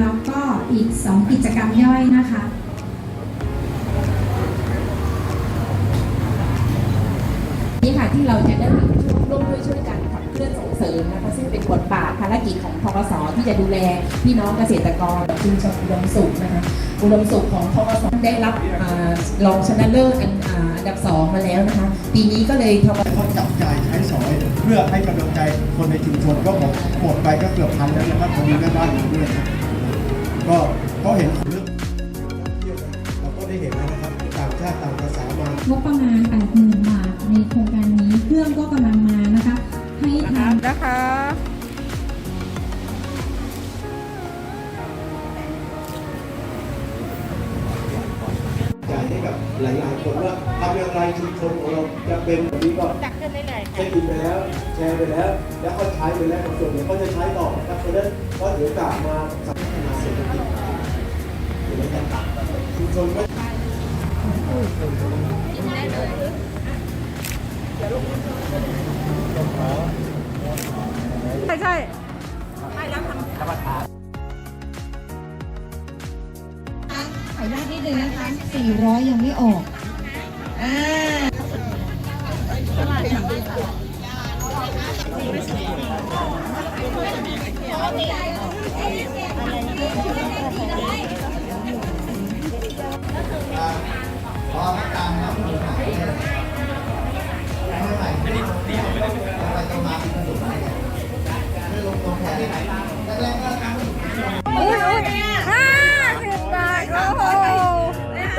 แล้วก็อีก 2 กิจกรรมย่อยนะคะนี่ค่ะที่เราจะได้ร่วมด้วยช่วยกันขับเคลื่อนส่งเสริมนะคะซึ่งเป็นบทบาทภารกิจของทกสที่จะดูแลพี่น้องเกษตรกรชุมชนอุดมสุขนะคะอุดมสุขของทกสได้รับรองชนะเลิศอันอันดับสองมาแล้วนะคะปีนี้ก็เลยทกสเขาจับจ่ายใช้สอยเพื่อให้กำลังใจคนในชุมชนก็หมดหมดไปก็เกือบพันแล้วนะครับตอนนี้แม่บ้านอยู่ด้วย ห้กับหลายๆคนว่าทำอย่างไรชุมชนของเราจะเป็นแบบนี้ก็จัดขึ้นเรื่อยๆเช็คอินไปแล้ว แชร์ไปแล้ว แล้วก็ใช้ไปแล้วบางส่วนเนี่ยก็จะใช้ต่อนะครับเพราะฉะนั้นก็ถือโอกาสมาพัฒนาเศรษฐกิจเห็นไหมครับชุมชนก็ใช่ใช่ขออ 400 ยังไม่ออกอ่าอุ้ยอุ้ย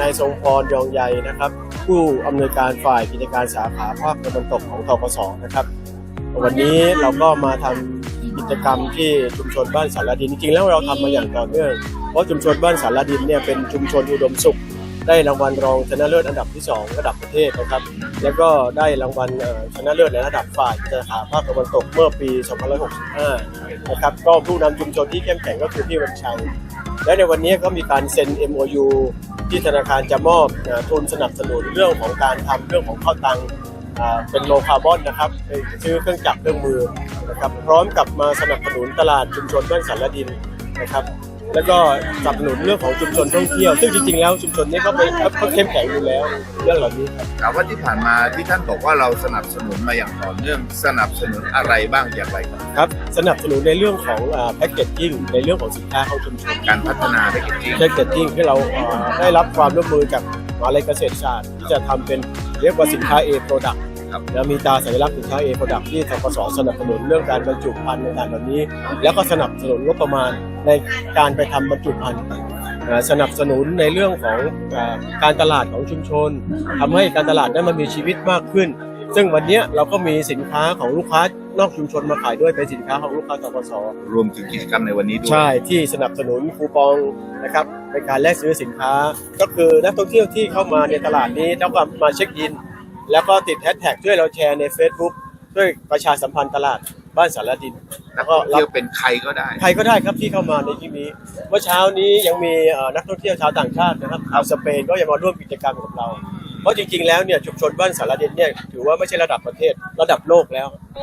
ายทรงพรยองใยนะครับ ผู้อำนวยการฝ่ายกิจการสาขาภาคตะวันตกของทกสนะครับ วันนี้เราก็มาทำกิจกรรมที่ชุมชนบ้านสารดินจริงๆแล้วเราทำมาอย่างต่อเนื่องเพราะชุมชนบ้านสารดินเนี่ยเป็นชุมชนอุดมสุข ได้รางวัลรองชนะเลิศอันดับที่ 2 ระดับประเทศนะครับ แล้วก็ได้รางวัลชนะเลิศในระดับฝ่ายสาขาภาคตะวันตกเมื่อปี 2565 นะครับก็ผู้นำชุมชนที่เข้มแข็งก็คือพี่วันชัยและในวันนี้ก็มีการเซ็น MOU ที่ธนาคารจะมอบทุนสนับสนุนเรื่องของการทำเรื่องของข้าวตังเป็นโลคาร์บอนนะครับไปซื้อเครื่องจักรเครื่องมือนะครับพร้อมกับมาสนับสนุนตลาดชุมชนบ้านสารดินนะครับ แล้วก็สนับสนุนเรื่องของชุมชนท่องเที่ยว ซึ่งจริงๆแล้วชุมชนนี้ก็เป็นเขาเข้มแข็งอยู่แล้วเรื่องเหล่านี้ครับถามว่าที่ผ่านมาที่ท่านบอกว่าเราสนับสนุนมาอย่างต่อเนื่องสนับสนุนอะไรบ้างอย่างไรครับครับ สนับสนุนในเรื่องของแพ็กเกจจิ้งในเรื่องของสินค้าของชุมชนการพัฒนาแพคเกจจิ้งแพ็กเกจจิ้งที่เราเอ่อได้รับความร่วมมือจากมหาวิทยาลัยเกษตรศาสตร์ที่จะทำเป็นเรียกว่าสินค้า A product ครับแล้วมีตราสัญลักษณ์สินค้า A product ที่ทกสสนับสนุนเรื่องการบรรจุภัณฑ์ในการแบบนี้ แล้วก็สนับสนุนงบประมาณในการไปทำบรรจุภัณฑ์เอ่อสนับสนุนในเรื่องของเอ่อการตลาดของชุมชนทำให้การตลาดนั้นมันมีชีวิตมากขึ้น ซึ่งวันเนี้ยเราก็มีสินค้าของลูกค้านอกชุมชนมาขายด้วยเป็นสินค้าของลูกค้าทกสรวมถึงกิจกรรมในวันนี้ด้วยใช่ที่สนับสนุนคูปองนะครับในการแลกซื้อสินค้า ก็คือนักท่องเที่ยวที่เข้ามาในตลาดนี้ต้องการมาเช็คอิน แล้วก็ติดแฮชแท็กช่วยเราแชร์ใน Facebook ช่วยประชาสัมพันธ์ตลาดบ้านสารดิน นักท่องเที่ยวเป็นใครก็ได้ ใครก็ได้ครับที่เข้ามาในที่นี้ เมื่อเช้านี้ยังมีเอ่อนักท่องเที่ยวชาวต่างชาตินะครับชาวสเปนก็ยังมาร่วมกิจกรรมกับเรา เพราะจริงๆแล้วเนี่ยชุมชนบ้านสารดินเนี่ยถือว่าไม่ใช่ระดับประเทศระดับโลกแล้วโอ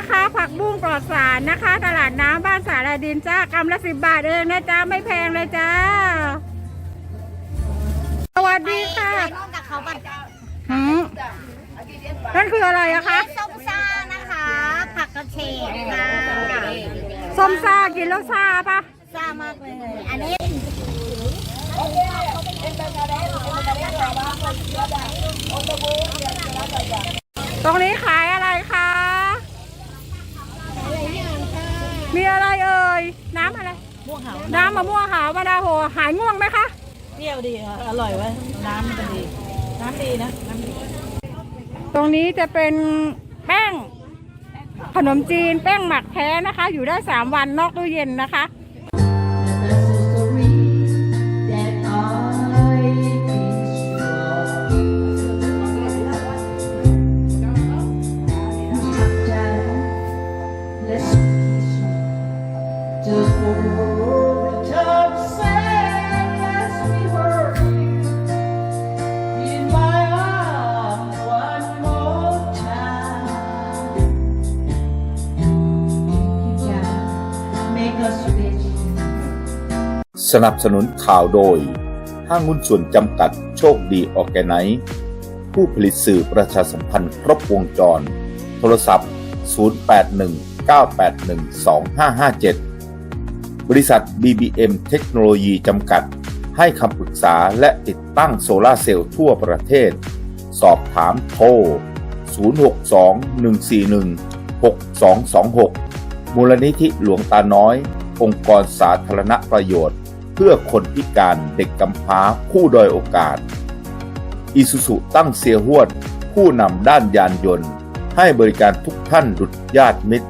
นี่นะคะ ผักบุ้งปลอดสารนะคะ ตลาดน้ำบ้านสารดินจ้ากำละสิบบาทเองนะจ้าไม่แพงเลยจ้า สวัสดีค่ะร่วมกับเขาบัตรหืมนั่นคืออะไรอะคะส้มซ่านะคะ ผักกระเฉดค่ะส้มซ่ากินแล้วซ่าปะซ่ามากเลย อันนี้ตรงนี้ขายำอะไรม่วงหาวน้ำมะม่วงหาวมะนาวโหหายง่วงไหมคะเปรี้ยวดีอร่อยเว้ยน้ำมันก็ดี น้ำดีนะน้ำดีตรงนี้จะเป็นแป้งขนมจีนแป้งหมักแท้นะคะ อยู่ได้ 3 วันนอกตู้เย็นนะคะ Let's สนับสนุนข่าวโดย ห้างหุ้นส่วนจำกัดโชคดีออแกไนซ์ผู้ผลิตสื่อประชาสัมพันธ์ครบวงจร โทรศัพท์ 0819812557 บริษัท BBM เทคโนโลยีจำกัด ให้คำปรึกษาและติดตั้งโซลาร์เซลล์ทั่วประเทศ สอบถามโทร 062-141-6226 มูลนิธิหลวงตาน้อย องค์กรสาธารณประโยชน์ เพื่อคนพิการเด็กกำพร้าผู้ด้อยโอกาส อิสุสุตั้งเสียหวด ผู้นำด้านยานยนต์ ให้บริการทุกท่านดุจญาติมิตร